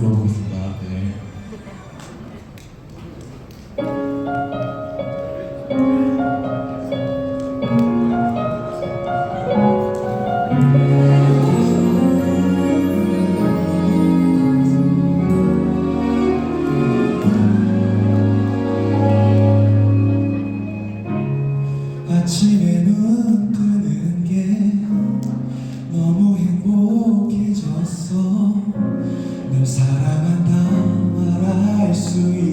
vamos. 사랑한다 말할 수 있.